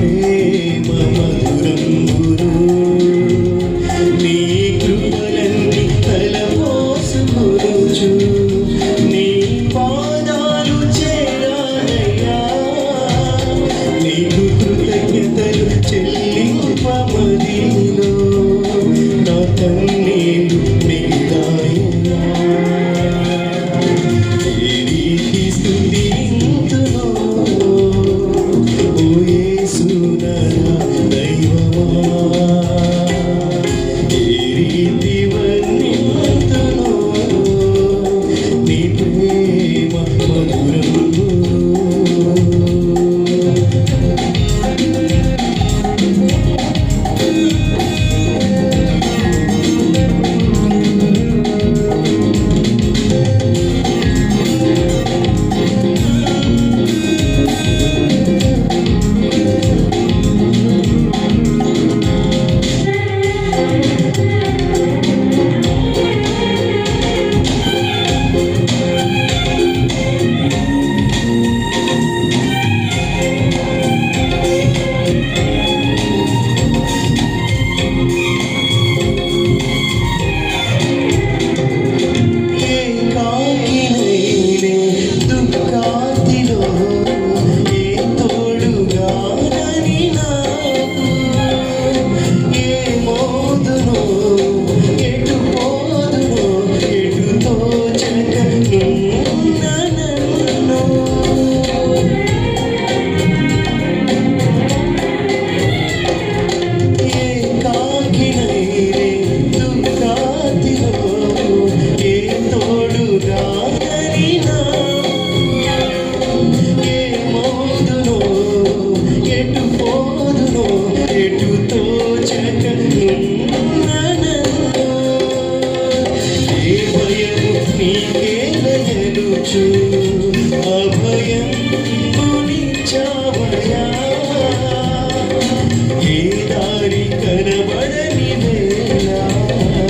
ప్రేమ మధురం గురు నీ కృపలంది తలపోసు గురుచు నీ పాదాలు చేరానయ్యా నా తన్నేలు నీకే నయలుచు